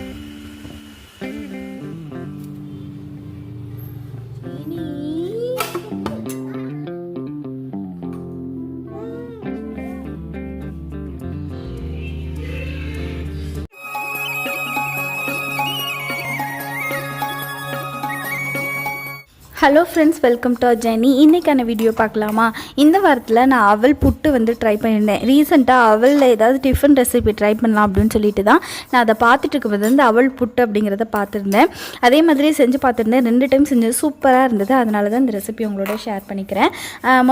Thank you. Hello friends welcome to Jeni இன்றைக்கான video பார்க்கலாமா? இந்த வாரத்தில் நான் அவள் புட்டு வந்து ட்ரை பண்ணியிருந்தேன். ரீசெண்டாக அவளில் ஏதாவது டிஃபன் ரெசிபி ட்ரை பண்ணலாம் அப்படின்னு சொல்லிட்டு தான் நான் அதை பார்த்துட்டு இருக்கும்போது வந்து அவள் புட்டு அப்படிங்கிறத பார்த்துருந்தேன். அதே மாதிரி செஞ்சு பார்த்துருந்தேன். ரெண்டு டைம் செஞ்சது சூப்பராக இருந்தது. அதனால தான் இந்த ரெசிபி உங்களோட ஷேர் பண்ணிக்கிறேன்.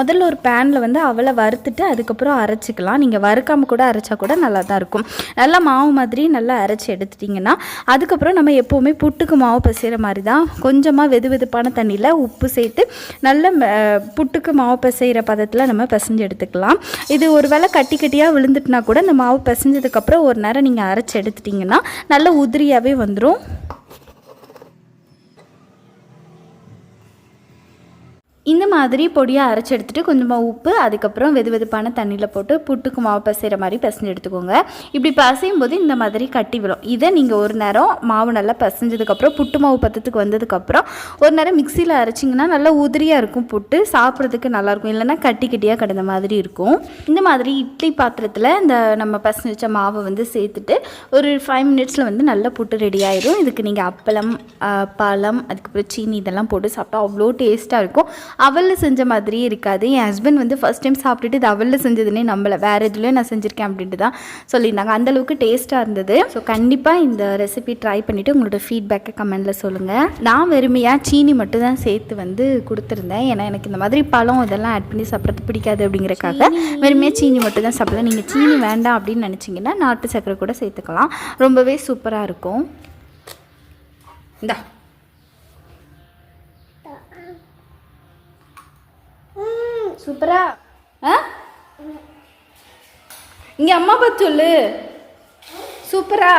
முதல்ல ஒரு பேனில் வந்து அவளை வறுத்துட்டு அதுக்கப்புறம் அரைச்சிக்கலாம். நீங்கள் வறுக்காமல் கூட அரைச்சா கூட நல்லா தான் இருக்கும். நல்லா மாவு மாதிரி நல்லா அரைச்சி எடுத்துட்டிங்கன்னா அதுக்கப்புறம் நம்ம எப்போவுமே புட்டுக்கு மாவு பசைகிற மாதிரி தான் கொஞ்சமாக வெது வெதுப்பான தண்ணியில் உப்பு சேர்த்து நல்ல ம- புட்டுக்கு மாவு பிசைகிற பதத்தில் நம்ம பிசைஞ்சு எடுத்துக்கலாம். இது ஒரு வேளை கட்டி கட்டியாக விழுந்துட்டுனா கூட இந்த மாவு பிசைஞ்சதுக்கப்புறம் ஒரு நேரம் நீங்கள் அரைச்சி எடுத்துட்டிங்கன்னா நல்ல உதிரியாகவே வந்துடும் இந்த மாதிரி பொடியாக அரைச்சி எடுத்துகிட்டு கொஞ்சமாக உப்பு அதுக்கப்புறம் வெது வெதுப்பான தண்ணியில் போட்டு புட்டுக்கு மாவு பசைகிற மாதிரி பசஞ்சு எடுத்துக்கோங்க. இப்படி பசையும் போது இந்த மாதிரி கட்டி விடும். இதை நீங்கள் ஒரு நேரம் மாவு நல்லா பசைஞ்சதுக்கப்புறம் புட்டு மாவு பத்தத்துக்கு வந்ததுக்கப்புறம் ஒரு நேரம் மிக்சியில் அரைச்சிங்கன்னா நல்லா உதிரியாக இருக்கும் புட்டு சாப்பிட்றதுக்கு நல்லாயிருக்கும் இல்லைன்னா கட்டி கட்டியாக கிடந்த மாதிரி இருக்கும். இந்த மாதிரி இட்லி பாத்திரத்தில் இந்த நம்ம பசஞ்சு வச்ச மாவை வந்து சேர்த்துட்டு ஒரு ஃபைவ் மினிட்ஸில் வந்து நல்ல புட்டு ரெடி ஆயிடும் இதுக்கு நீங்கள் அப்பளம் பழம் அதுக்கப்புறம் சீனி இதெல்லாம் போட்டு சாப்பிட்டா அவ்வளோ டேஸ்ட்டாக இருக்கும். அவலில் செஞ்ச மாதிரியே இருக்காது. என் ஹஸ்பண்ட் வந்து ஃபஸ்ட் டைம் சாப்பிட்டுட்டு இது அவலில் செஞ்சதுன்னே நம்பலை. வேறு எதுலேயும் நான் செஞ்சுருக்கேன் அப்படின்ட்டு தான் சொல்லியிருந்தாங்க. அந்தளவுக்கு டேஸ்ட்டாக இருந்தது. ஸோ கண்டிப்பாக இந்த ரெசிபி ட்ரை பண்ணிவிட்டு உங்களோட ஃபீட்பேக்கை கமெண்டில் சொல்லுங்கள் நான் வெறுமையாக சீனி மட்டும் தான் சேர்த்து வந்து கொடுத்துருந்தேன். ஏன்னா எனக்கு இந்த மாதிரி பழம் இதெல்லாம் ஆட் பண்ணி சாப்பிட்றது பிடிக்காது அப்படிங்கிறக்காக வெறுமையாக சீனி மட்டும் தான் சாப்பிடுவேன் நீங்கள் சீனி வேண்டாம் அப்படின்னு நினச்சிங்கன்னா நாட்டு சர்க்கரை கூட சேர்த்துக்கலாம். ரொம்பவே சூப்பராக இருக்கும். இந்தா. சூப்பரா? ஆ? இங்கே அம்மா பார்த்து சொல்லு. சூப்பரா?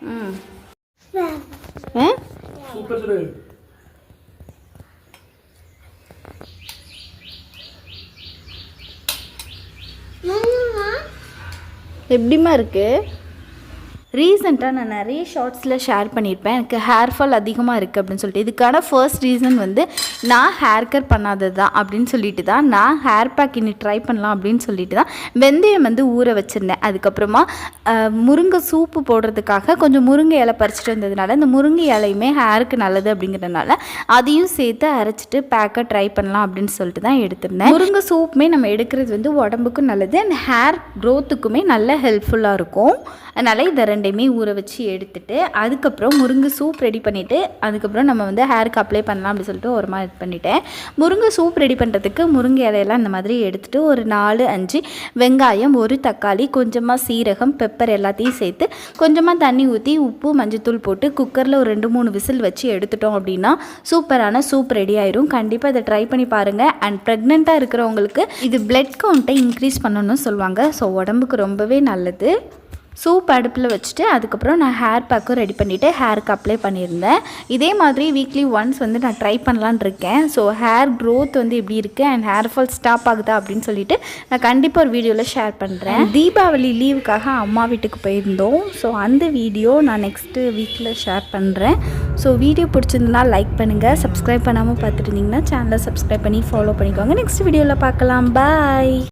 ம். ஆ? சூப்பர் சொல்லு. எப்படிம்மா இருக்கு? ரீசெண்டாக நான் நிறைய ஷார்ட்ஸில் ஷேர் பண்ணியிருப்பேன். எனக்கு ஹேர் ஃபால் அதிகமாக இருக்குது அப்படின்னு சொல்லிட்டு. இதுக்கான ஃபர்ஸ்ட் ரீசன் வந்து நான் ஹேர் கட் பண்ணாதது தான் அப்படின்னு சொல்லிட்டு தான் நான் ஹேர் பேக் இன்னி ட்ரை பண்ணலாம் அப்படின்னு சொல்லிட்டு தான் வெந்தயம் வந்து ஊற வச்சுருந்தேன். அதுக்கப்புறமா முருங்கை சூப்பு போடுறதுக்காக கொஞ்சம் முருங்கை இலை பறிச்சிட்டு வந்ததுனால இந்த முருங்கை இலையுமே ஹேருக்கு நல்லது அப்படிங்கிறதுனால அதையும் சேர்த்து அரைச்சிட்டு பேக்கை ட்ரை பண்ணலாம் அப்படின்னு சொல்லிட்டு தான் எடுத்திருந்தேன். முருங்கை சூப்புமே நம்ம எடுக்கிறது வந்து உடம்புக்கும் நல்லது. அண்ட் ஹேர் க்ரோத்துக்குமே நல்ல ஹெல்ப்ஃபுல்லாக இருக்கும். அதனால் இதை ரெண்டு ரெண்டையுமே ஊற வச்சு எடுத்துட்டு அதுக்கப்புறம் முருங்கை சூப் ரெடி பண்ணிவிட்டு அதுக்கப்புறம் நம்ம வந்து ஹேருக்கு அப்ளை பண்ணலாம் அப்படின்னு சொல்லிட்டு ஒரு மாதிரி இது பண்ணிட்டேன். முருங்கை சூப் ரெடி பண்ணுறதுக்கு முருங்கை இலையெல்லாம் இந்த மாதிரி எடுத்துகிட்டு ஒரு நாலு அஞ்சு வெங்காயம் ஒரு தக்காளி கொஞ்சமாக சீரகம் பெப்பர் எல்லாத்தையும் சேர்த்து கொஞ்சமாக தண்ணி ஊற்றி உப்பு மஞ்சத்தூள் போட்டு குக்கரில் ஒரு ரெண்டு மூணு விசில் வச்சு எடுத்துட்டோம் அப்படின்னா சூப்பரான சூப் ரெடி ஆயிரும். கண்டிப்பாக இதை ட்ரை பண்ணி பாருங்கள் அண்ட் ப்ரெக்னெண்ட்டாக இருக்கிறவங்களுக்கு இது பிளட் கவுண்ட்டை இன்க்ரீஸ் பண்ணணும்னு சொல்லுவாங்க. ஸோ உடம்புக்கு ரொம்பவே நல்லது. சூப் அடுப்பில் வச்சுட்டு அதுக்கப்புறம் நான் ஹேர் பேக்கும் ரெடி பண்ணிவிட்டு ஹேருக்கு அப்ளை பண்ணியிருந்தேன். இதே மாதிரி வீக்லி ஒன்ஸ் வந்து நான் ட்ரை பண்ணலான்னு இருக்கேன். ஸோ ஹேர் க்ரோத் வந்து எப்படி இருக்குது அண்ட் ஹேர் ஃபால் ஸ்டாப் ஆகுதா? அப்படின்னு சொல்லிட்டு நான் கண்டிப்பாக ஒரு வீடியோவில் ஷேர் பண்ணுறேன் தீபாவளி லீவுக்காக அம்மா வீட்டுக்கு போயிருந்தோம். ஸோ அந்த வீடியோ நான் நெக்ஸ்ட்டு வீக்கில் ஷேர் பண்ணுறேன் ஸோ வீடியோ பிடிச்சிருந்தனா லைக் பண்ணுங்கள் சப்ஸ்கிரைப் பண்ணாமல் பார்த்துட்டு இருந்தீங்கன்னா சேனலை சப்ஸ்கிரைப் பண்ணி ஃபாலோ பண்ணிக்கோங்க. நெக்ஸ்ட் வீடியோவில் பார்க்கலாம். பாய்